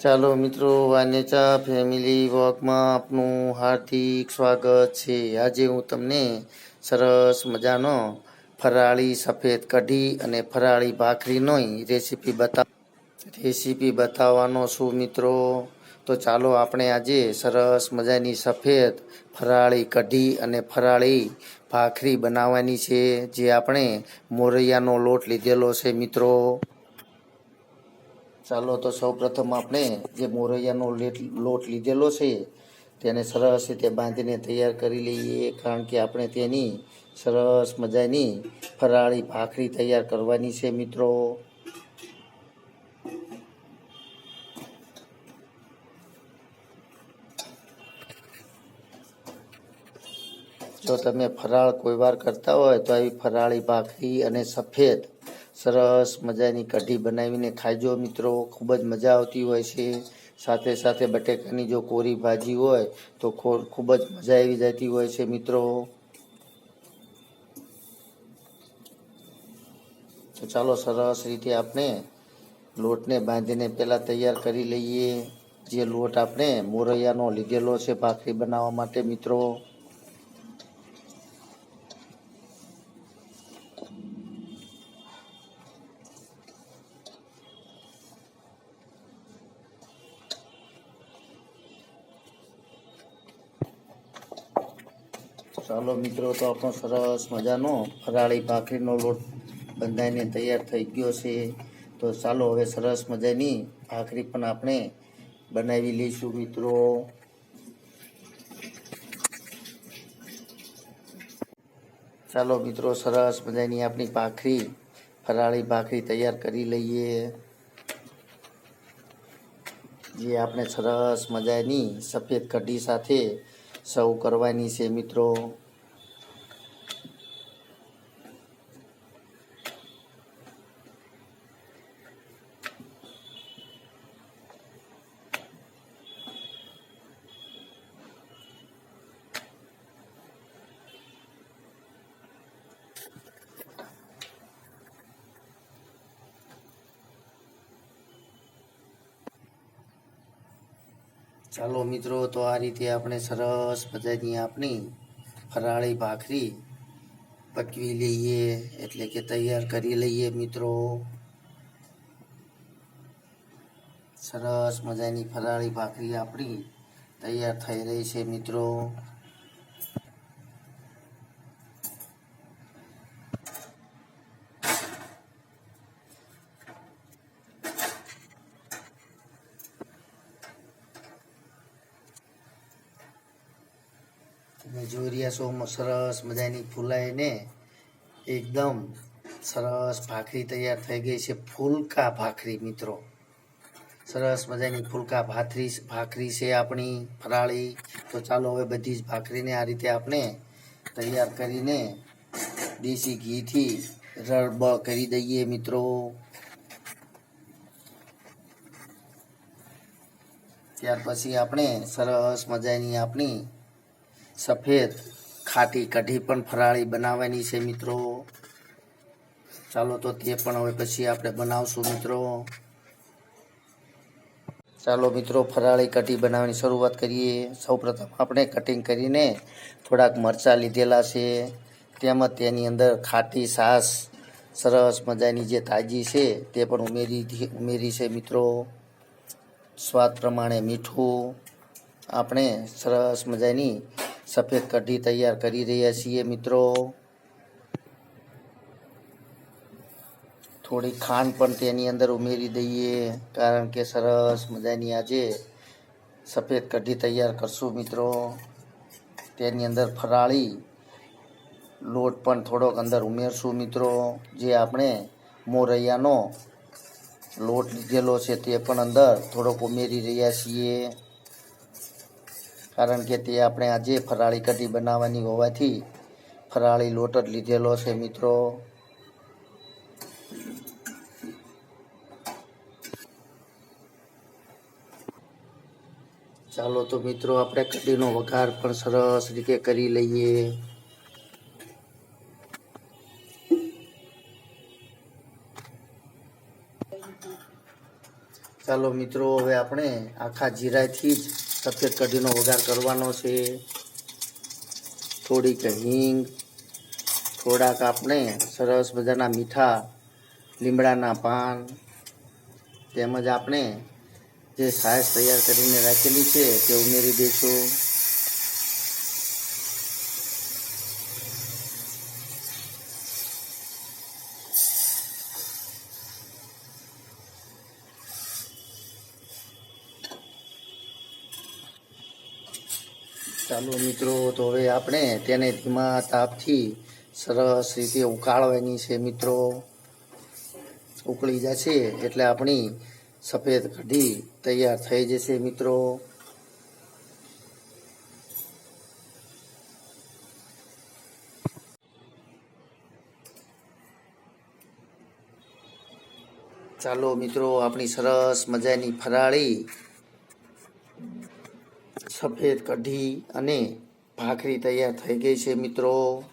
ચાલો મિત્રો વાનેચા ફેમિલી વોકમાં આપનું હાર્દિક સ્વાગત છે. આજે હું તમને સરસ મજાનો ફરાળી સફેદ કઢી અને ફરાળી ભાખરીનો રેસીપી બતા રેસીપી બતાવવાનો છું મિત્રો. તો ચાલો આપણે આજે સરસ મજાની સફેદ ફરાળી કઢી અને ફરાળી ભાખરી બનાવવાની છે, જે આપણે મોરૈયાનો લોટ લીધેલો છે મિત્રો. ચાલો તો સૌ પ્રથમ આપણે જે મોરૈયાનો લેટ- લીધેલો છે, તેને સરસ રીતે બાંધીને તૈયાર કરી લઈએ, કારણ કે આપણે તેની સરસ મજાની ફરાળી ભાખરી તૈયાર કરવાની છે મિત્રો. જો તમે ફરાળ કોઈ વાર કરતા હોય તો આવી ફરાળી ભાખરી અને સફેદ, સરસ મજાની કઢી બનાવીને ખાજો મિત્રો. ખૂબ જ મજા આવતી હોય છે. સાથે સાથે બટેકાની જો કોરી ભાજી હોય તો ખૂબ જ મજા આવી જતી હોય છે મિત્રો. તો ચાલો સરસ રીતે આપણે લોટને બાંધીને પહેલાં તૈયાર કરી લઈએ. જે લોટ આપણે મોરૈયાનો લીધેલો છે ભાખરી બનાવવા માટે મિત્રો. ચાલો મિત્રો, તો આપણો સરસ મજાનો ફરાળી ભાખરીનો લોટ બંધાઈને તૈયાર થઈ ગયો છે. તો ચાલો હવે સરસ મજાની ભાખરી પણ આપણે બનાવી લઈશું મિત્રો. ચાલો મિત્રો, સરસ મજાની આપણી ભાખરી, ફરાળી ભાખરી તૈયાર કરી લઈએ. જે આપણે સરસ મજાની સફેદ કઢી સાથે સર્વ કરવાની છે મિત્રો. ચાલો મિત્રો, તો આ રીતે આપણે સરસ મજાની આપણી ફરાળી ભાખરી પકવી લઈએ, એટલે કે તૈયાર કરી લઈએ મિત્રો. સરસ મજાની ફરાળી ભાખરી આપણી તૈયાર થઈ રહી છે મિત્રો. તમે જોઈ રહ્યા સરસ મજાની ફૂલાઈને એકદમ સરસ ભાખરી તૈયાર થઈ ગઈ છે. ફૂલકા ભાખરી મિત્રો. સરસ મજાની ફૂલકા ભાખરી ભાખરી છે આપણી ફરાળી. તો ચાલો હવે બધી જ ભાખરીને આ રીતે આપણે તૈયાર કરીને દેશી ઘીથી રળબળ કરી દઈએ મિત્રો. ત્યાર પછી આપણે સરસ મજાની આપણી સફેદ, ખાટી કઢી પણ ફરાળી બનાવવાની છે મિત્રો. ચાલો તો તે પણ હવે પછી આપણે બનાવશું મિત્રો. ચાલો મિત્રો, ફરાળી કઢી બનાવવાની શરૂઆત કરીએ. સૌપ્રથમ આપણે કટિંગ કરીને થોડાક મરચાં લીધેલા છે. તેમજ તેની અંદર ખાટી સાસ, સરસ મજાની જે તાજી છે તે પણ ઉમેરી ઉમેરી છે મિત્રો. સ્વાદ પ્રમાણે મીઠું. આપણે સરસ મજાની સફેદ કઢી તૈયાર કરી રહ્યા છીએ, મિત્રો. થોડી ખાંડ પણ તેની અંદર ઉમેરી દઈએ, કારણ કે સરસ મજાની આજે સફેદ કઢી તૈયાર કરશું, મિત્રો. તેની અંદર ફરાળી લોટ પણ થોડોક અંદર ઉમેરશું, મિત્રો. જે આપણે મોરૈયાનો લોટ લીધેલો છે તે પણ અંદર થોડોક ઉમેરી રહ્યા છીએ. કારણ કે તે આપણે આજે ફરાળી કઢી બનાવવાની હોવાથી ફરાળી લોટ જ લીધેલો છે, મિત્રો. ચાલો તો મિત્રો, આપણે કઢીનો વઘાર પણ સરસ રીતે કરી લઈએ. ચાલો મિત્રો, હવે આપણે આખા જીરાથી જ સફેદ કઢીનો વઘાર કરવાનો છે. થોડીક હિંગ, થોડાક આપણે સરસ મજાના મીઠા લીમડાના પાન, તેમજ આપણે જે સાસ તૈયાર કરીને રાખેલી છે તે ઉમેરી દઈશું. ચાલો મિત્રો, તો હવે આપણે તેને ધીમા તાપથી સરસ રીતે ઉકાળવાની છે મિત્રો. ઉકળી જશે એટલે આપણી સફેદ કઢી તૈયાર થઈ જશે મિત્રો. ચાલો મિત્રો, આપણી સરસ મજાની ફરાળી સફેદ કઢી અને ભાખરી તૈયાર થઈ ગઈ છે, મિત્રો.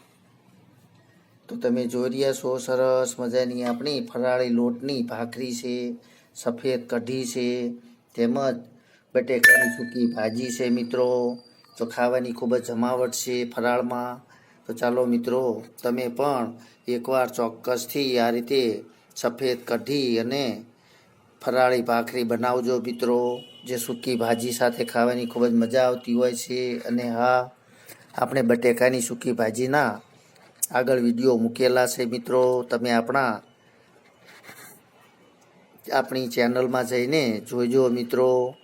તો તમે જોઈ રહ્યા છો, સરસ મજાની આપણી ફરાળી લોટની ભાખરી છે, સફેદ કઢી છે, તેમજ બટેકાની સૂકી ભાજી છે, મિત્રો. તો ખાવાની ખૂબ જ જમાવટ છે ફરાળમાં, તો ચાલો, મિત્રો, તમે પણ એકવાર ચોક્કસથી આ રીતે સફેદ કઢી અને ફરાળી ભાખરી બનાવજો મિત્રો. જે સૂકી ભાજી સાથે ખાવાની ખૂબ જ મજા આવતી હોય છે. અને હા, આપણે બટેકાની સૂકી ભાજીના આગળ વીડિયો મૂકેલા છે મિત્રો. તમે આપણા, આપણી ચેનલમાં જઈને જોઈજો મિત્રો.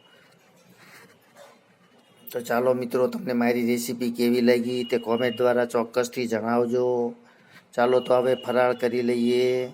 તો ચાલો મિત્રો, તમને મારી રેસીપી કેવી લાગી તે કોમેન્ટ દ્વારા ચોક્કસથી જણાવજો. ચાલો તો હવે ફરાળ કરી લઈએ.